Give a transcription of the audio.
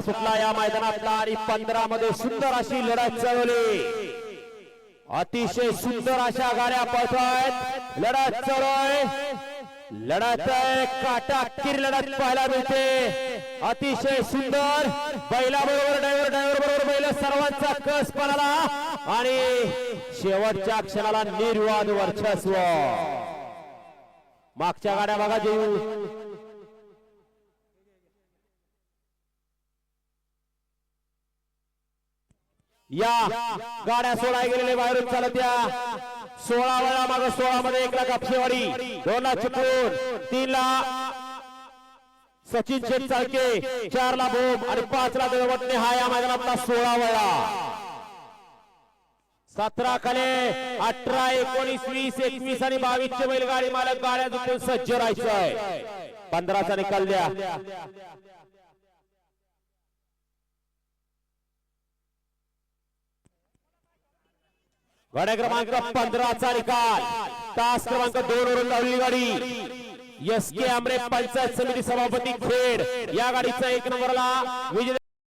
सुटला या मैदानातला आणि पंधरा मध्ये सुंदर अशी लढत चढवली अतिशय सुंदर अशा गाड्या पळतायत. लढत चढवय लढत आहे. काटा किर लढत पाहायला मिळते. अतिशय सुंदर. बैला बरोबर ड्रायव्हर ड्रायव्हर बरोबर बैल सर्वांचा कस पडाला आणि शेवटच्या क्षणाला निर्वाद वर्चस्व. मागच्या गाड्या बघा जेऊ. या. गाड्या सोळा गेलेले बाहेरून चालत या. सोळा वेळा माग सोळा मध्ये एक लाख कापशेवाडी दोन ला चिपळूण तीन ला सचिन शेठ चाळके चार ला भोम आणि पाच ला देवटणे हा या मैदानातला सोळा वेळा. सतरा खाले अठरा एकोणीस वीस एकवीस आणि बावीस चे बैलगाडी मालक गाड्या झुकून सज्ज राहायचंय. पंधराचा निकाल द्या. गाड्या क्रमांक पंधराचा निकाल. तास क्रमांक दोन वरून लावली गाडी. एस के आमरे पंचायत समिती सभापती खेड. या गाडीचा एक नंबरला विजय